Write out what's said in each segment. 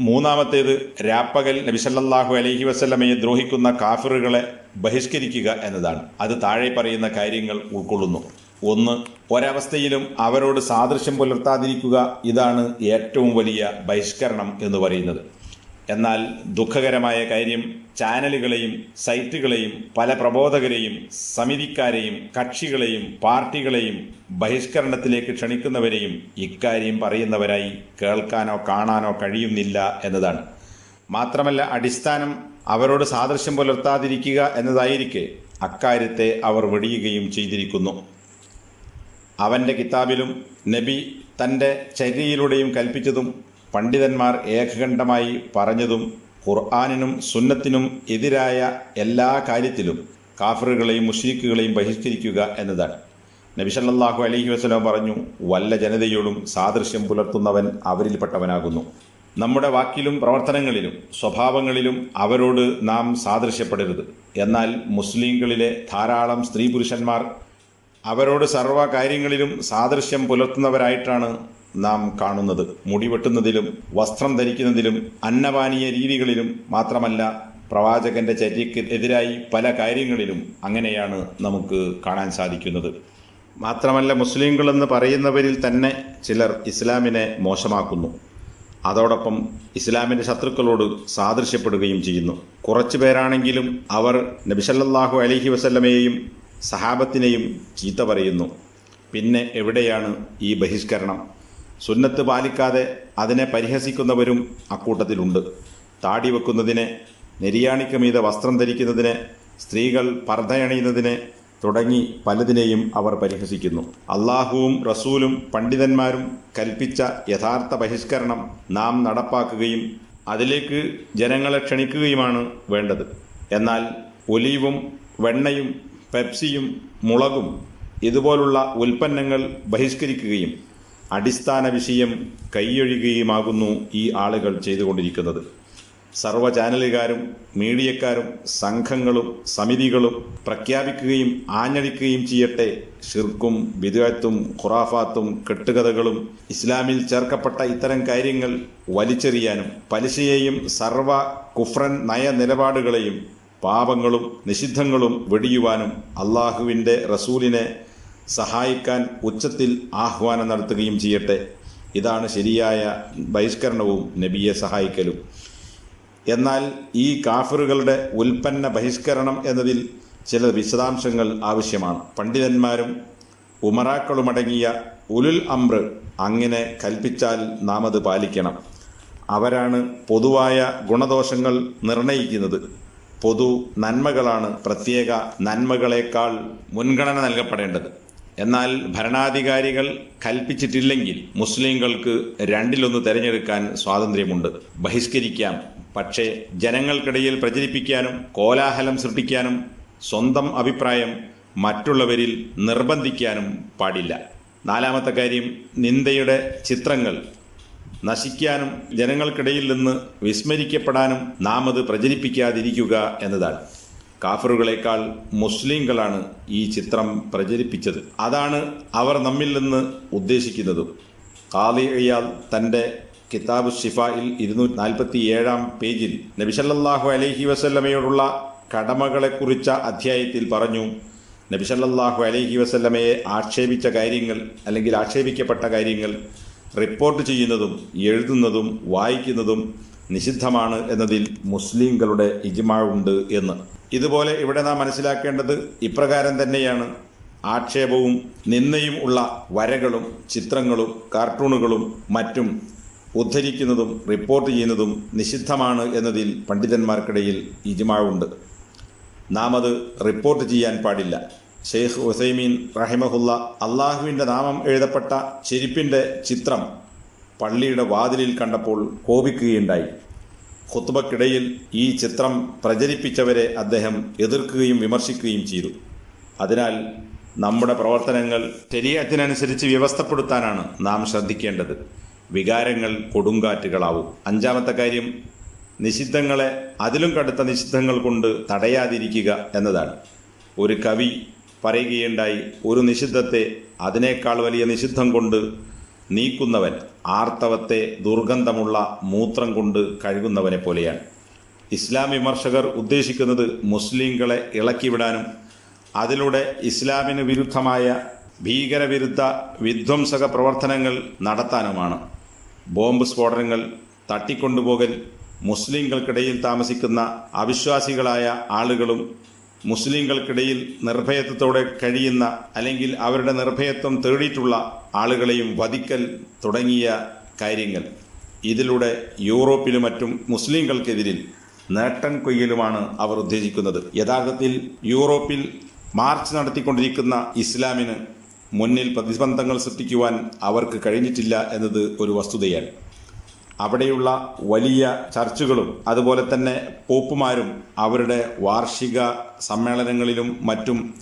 മൂന്നാമത്തേത് രാപ്പകൽ നബിസല്ലാഹു അലഹി വസല്ലമയെ ദ്രോഹിക്കുന്ന കാഫിറുകളെ ബഹിഷ്കരിക്കുക എന്നതാണ്. അത് താഴെ പറയുന്ന കാര്യങ്ങൾ ഉൾക്കൊള്ളുന്നു. ഒന്ന് ഒരവസ്ഥയിലും അവരോട് സാദൃശ്യം പുലർത്താതിരിക്കുക ഇതാണ് ഏറ്റവും വലിയ ബഹിഷ്കരണം എന്ന് പറയുന്നത്. എന്നാൽ ദുഃഖകരമായ കാര്യം ചാനലുകളെയും സൈറ്റുകളെയും പല പ്രബോധകരെയും സമിതിക്കാരെയും കക്ഷികളെയും പാർട്ടികളെയും ബഹിഷ്കരണത്തിലേക്ക് ക്ഷണിക്കുന്നവരെയും ഇക്കാര്യം പറയുന്നവരായി കേൾക്കാനോ കാണാനോ കഴിയുന്നില്ല എന്നതാണ്. മാത്രമല്ല അടിസ്ഥാനം അവരോട് സാദൃശ്യം പുലർത്താതിരിക്കുക എന്നതായിരിക്കെ അക്കാര്യത്തെ അവർ വെടിയുകയും ചെയ്തിരിക്കുന്നു. അവന്റെ കിതാബിലും നബി തന്റെ ചര്യയിലൂടെയും കൽപ്പിച്ചതും പണ്ഡിതന്മാർ ഏകകണ്ഠമായി പറഞ്ഞതും ഖുർആാനിനും സുന്നത്തിനും എതിരായ എല്ലാ കാര്യത്തിലും കാഫറുകളെയും മുഷീഖുകളെയും ബഹിഷ്കരിക്കുക എന്നതാണ്. നബി അലഹി വസല്ലം പറഞ്ഞു വല്ല ജനതയോടും സാദൃശ്യം പുലർത്തുന്നവൻ അവരിൽപ്പെട്ടവനാകുന്നു. നമ്മുടെ വാക്കിലും പ്രവർത്തനങ്ങളിലും സ്വഭാവങ്ങളിലും അവരോട് നാം സാദൃശ്യപ്പെടരുത്. എന്നാൽ മുസ്ലിങ്ങളിലെ ധാരാളം സ്ത്രീ പുരുഷന്മാർ അവരോട് സർവ കാര്യങ്ങളിലും സാദൃശ്യം പുലർത്തുന്നവരായിട്ടാണ് നാം കാണുന്നത്. മുടി വെട്ടുന്നതിലും വസ്ത്രം ധരിക്കുന്നതിലും അന്നപാനീയ രീതികളിലും മാത്രമല്ല പ്രവാചകന്റെ ചര്യയ്ക്ക് എതിരായി പല കാര്യങ്ങളിലും അങ്ങനെയാണ് നമുക്ക് കാണാൻ സാധിക്കുന്നത്. മാത്രമല്ല മുസ്ലിങ്ങളെന്ന് പറയുന്നവരിൽ തന്നെ ചിലർ ഇസ്ലാമിനെ മോശമാക്കുന്നു. അതോടൊപ്പം ഇസ്ലാമിന്റെ ശത്രുക്കളോട് സാദൃശ്യപ്പെടുകയും ചെയ്യുന്നു. കുറച്ചു പേരാണെങ്കിലും അവർ നബിസല്ലാഹു അലഹി വസല്ലമയെയും സഹാബത്തിനെയും ചീത്ത പറയുന്നു. പിന്നെ എവിടെയാണ് ഈ ബഹിഷ്കരണം? സുന്നത്ത് പാലിക്കാതെ അതിനെ പരിഹസിക്കുന്നവരും അക്കൂട്ടത്തിലുണ്ട്. താടി വെക്കുന്നതിനെ നെരിയാണിക്ക് മീതെ വസ്ത്രം ധരിക്കുന്നതിനെ സ്ത്രീകൾ പർദ്ധയണിയുന്നതിനെ തുടങ്ങി പലതിനെയും അവർ പരിഹസിക്കുന്നു. അള്ളാഹുവും റസൂലും പണ്ഡിതന്മാരും കൽപ്പിച്ച യഥാർത്ഥ ബഹിഷ്കരണം നാം നടപ്പാക്കുകയും അതിലേക്ക് ജനങ്ങളെ ക്ഷണിക്കുകയുമാണ് വേണ്ടത്. എന്നാൽ ഒലീവും വെണ്ണയും പെപ്സിയും മുളകും ഇതുപോലുള്ള ഉൽപ്പന്നങ്ങൾ ബഹിഷ്കരിക്കുകയും അടിസ്ഥാന വിഷയം കൈയൊഴിയുകയുമാകുന്നു ഈ ആളുകൾ ചെയ്തുകൊണ്ടിരിക്കുന്നത്. സർവ ചാനലുകാരും മീഡിയക്കാരും സംഘങ്ങളും സമിതികളും പ്രഖ്യാപിക്കുകയും ആഞ്ഞടിക്കുകയും ചെയ്യട്ടെ. ഷിർക്കും ബിദുഅത്തും ഖുറാഫാത്തും കെട്ടുകഥകളും ഇസ്ലാമിൽ ചേർക്കപ്പെട്ട ഇത്തരം കാര്യങ്ങൾ വലിച്ചെറിയാനും പലിശയെയും സർവ കുഫ്രൻ നയ നിലപാടുകളെയും പാപങ്ങളും നിഷിദ്ധങ്ങളും വെടിയുവാനും അള്ളാഹുവിന്റെ റസൂലിനെ സഹായിക്കാൻ ഉച്ചത്തിൽ ആഹ്വാനം നടത്തുകയും ചെയ്യട്ടെ. ഇതാണ് ശരിയായ ബഹിഷ്കരണവും നബിയെ സഹായിക്കലും. എന്നാൽ ഈ കാഫറുകളുടെ ഉൽപ്പന്ന ബഹിഷ്കരണം എന്നതിൽ ചില വിശദാംശങ്ങൾ ആവശ്യമാണ്. പണ്ഡിതന്മാരും ഉമറാക്കളുമടങ്ങിയ ഉലുൽ അമ്ര അങ്ങനെ കൽപ്പിച്ചാൽ നാം അത് പാലിക്കണം. അവരാണ് പൊതുവായ ഗുണദോഷങ്ങൾ നിർണയിക്കുന്നത്. പൊതു നന്മകളാണ് പ്രത്യേക നന്മകളേക്കാൾ മുൻഗണന നൽകപ്പെടേണ്ടത്. എന്നാൽ ഭരണാധികാരികൾ കൽപ്പിച്ചിട്ടില്ലെങ്കിൽ മുസ്ലിങ്ങൾക്ക് രണ്ടിലൊന്ന് തിരഞ്ഞെടുക്കാൻ സ്വാതന്ത്ര്യമുണ്ട്. ബഹിഷ്കരിക്കാം. പക്ഷേ ജനങ്ങൾക്കിടയിൽ പ്രചരിപ്പിക്കാനും കോലാഹലം സൃഷ്ടിക്കാനും സ്വന്തം അഭിപ്രായം മറ്റുള്ളവരിൽ നിർബന്ധിക്കാനും പാടില്ല. നാലാമത്തെ കാര്യം നിന്ദയുടെ ചിത്രങ്ങൾ നശിക്കാനും ജനങ്ങൾക്കിടയിൽ നിന്ന് വിസ്മരിക്കപ്പെടാനും നാം അത് പ്രചരിപ്പിക്കാതിരിക്കുക എന്നതാണ്. കാഫറുകളെക്കാൾ മുസ്ലിങ്ങളാണ് ഈ ചിത്രം പ്രചരിപ്പിച്ചത്. അതാണ് അവർ നമ്മിൽ നിന്ന് ഉദ്ദേശിക്കുന്നതും. ഖാദി അയ്യാൽ തന്റെ കിതാബ് ഷിഫായിൽ ഇരുന്നൂറ്റി നാൽപ്പത്തി ഏഴാം പേജിൽ നബിസല്ലാഹു അലൈഹി വസല്ലമയോടുള്ള കടമകളെക്കുറിച്ച അധ്യായത്തിൽ പറഞ്ഞു നബിസല്ലാഹു അലൈഹി വസല്ലമയെ ആക്ഷേപിച്ച കാര്യങ്ങൾ അല്ലെങ്കിൽ ആക്ഷേപിക്കപ്പെട്ട കാര്യങ്ങൾ റിപ്പോർട്ട് ചെയ്യുന്നതും എഴുതുന്നതും വായിക്കുന്നതും നിഷിദ്ധമാണ് എന്നതിൽ മുസ്ലിങ്ങളുടെ ഇജ്മാവുണ്ട് എന്ന്. ഇതുപോലെ ഇവിടെ നാം മനസ്സിലാക്കേണ്ടത് ഇപ്രകാരം തന്നെയാണ്. ആക്ഷേപവും നിന്ദയും ഉള്ള വരകളും ചിത്രങ്ങളും കാർട്ടൂണുകളും മറ്റും ഉദ്ധരിക്കുന്നതും റിപ്പോർട്ട് ചെയ്യുന്നതും നിഷിദ്ധമാണ് എന്നതിൽ പണ്ഡിതന്മാർക്കിടയിൽ ഇജ്മാവുണ്ട്. നാം അത് റിപ്പോർട്ട് ചെയ്യാൻ പാടില്ല. ഷെയ്ഖ് ഹുസൈമീൻ റഹിമഹുല്ല അള്ളാഹുവിന്റെ നാമം എഴുതപ്പെട്ട ചെരുപ്പിന്റെ ചിത്രം പള്ളിയുടെ വാതിലിൽ കണ്ടപ്പോൾ കോപിക്കുകയുണ്ടായി. ഖുത്ബക്കിടയിൽ ഈ ചിത്രം പ്രചരിപ്പിച്ചവരെ അദ്ദേഹം എതിർക്കുകയും വിമർശിക്കുകയും ചെയ്തു. അതിനാൽ നമ്മുടെ പ്രവർത്തനങ്ങൾ ശരീരത്തിനനുസരിച്ച് വ്യവസ്ഥപ്പെടുത്താനാണ് നാം ശ്രദ്ധിക്കേണ്ടത്. വികാരങ്ങൾ കൊടുങ്കാറ്റുകളാവും. അഞ്ചാമത്തെ കാര്യം നിഷിദ്ധങ്ങളെ അതിലും കടുത്ത നിഷിദ്ധങ്ങൾ കൊണ്ട് തടയാതിരിക്കുക എന്നതാണ്. ഒരു കവി പറയുകയുണ്ടായി ഒരു നിഷിദ്ധത്തെ അതിനേക്കാൾ വലിയ നിഷിദ്ധം കൊണ്ട് നീക്കുന്നവൻ ആർത്തവത്തെ ദുർഗന്ധമുള്ള മൂത്രം കൊണ്ട് കഴുകുന്നവനെ പോലെയാണ്. ഇസ്ലാം വിമർശകർ ഉദ്ദേശിക്കുന്നത് മുസ്ലിങ്ങളെ ഇളക്കിവിടാനും അതിലൂടെ ഇസ്ലാമിന് വിരുദ്ധമായ ഭീകരവിരുദ്ധ വിധ്വംസക പ്രവർത്തനങ്ങൾ നടത്താനുമാണ്. ബോംബ് സ്ഫോടനങ്ങൾ തട്ടിക്കൊണ്ടുപോകൽ മുസ്ലിങ്ങൾക്കിടയിൽ താമസിക്കുന്ന അവിശ്വാസികളായ ആളുകളും മുസ്ലിങ്ങൾക്കിടയിൽ നിർഭയത്വത്തോടെ കഴിയുന്ന അല്ലെങ്കിൽ അവരുടെ നിർഭയത്വം തേടിയിട്ടുള്ള ആളുകളെയും വധിക്കൽ തുടങ്ങിയ കാര്യങ്ങൾ ഇതിലൂടെ യൂറോപ്പിലും മറ്റും മുസ്ലിങ്ങൾക്കെതിരിൽ നേട്ടൻ കൊയ്യലുമാണ് അവർ ഉദ്ദേശിക്കുന്നത്. യഥാർത്ഥത്തിൽ യൂറോപ്പിൽ മാർച്ച് നടത്തിക്കൊണ്ടിരിക്കുന്ന ഇസ്ലാമിന് മുന്നിൽ പ്രതിബന്ധങ്ങൾ സൃഷ്ടിക്കുവാൻ അവർക്ക് കഴിഞ്ഞിട്ടില്ല എന്നത് ഒരു വസ്തുതയാണ്. അവിടെയുള്ള വലിയ ചർച്ചുകളും അതുപോലെ തന്നെ പോപ്പുമാരും അവരുടെ വാർഷിക സമ്മേളനങ്ങളിലും മറ്റും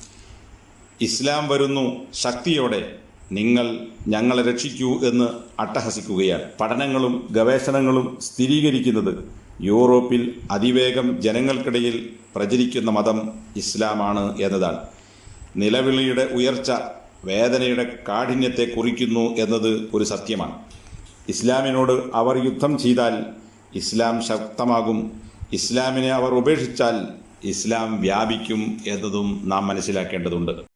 ഇസ്ലാം വരുന്നു ശക്തിയോടെ നിങ്ങൾ ഞങ്ങളെ രക്ഷിക്കൂ എന്ന് അട്ടഹസിക്കുകയാണ്. പഠനങ്ങളും ഗവേഷണങ്ങളും സ്ഥിരീകരിക്കുന്നത് യൂറോപ്പിൽ അതിവേഗം ജനങ്ങൾക്കിടയിൽ പ്രചരിക്കുന്ന മതം ഇസ്ലാമാണ് എന്നതാണ്. നിലവിളിയുടെ ഉയർച്ച വേദനയുടെ കാഠിന്യത്തെ കുറിക്കുന്നു എന്നത് ഒരു സത്യമാണ്. ഇസ്ലാമിനോട് അവർ യുദ്ധം ചെയ്താൽ ഇസ്ലാം ശക്തമാകും. ഇസ്ലാമിനെ അവർ ഉപേക്ഷിച്ചാൽ ഇസ്ലാം വ്യാപിക്കും എന്നതും നാം മനസ്സിലാക്കേണ്ടതുണ്ട്.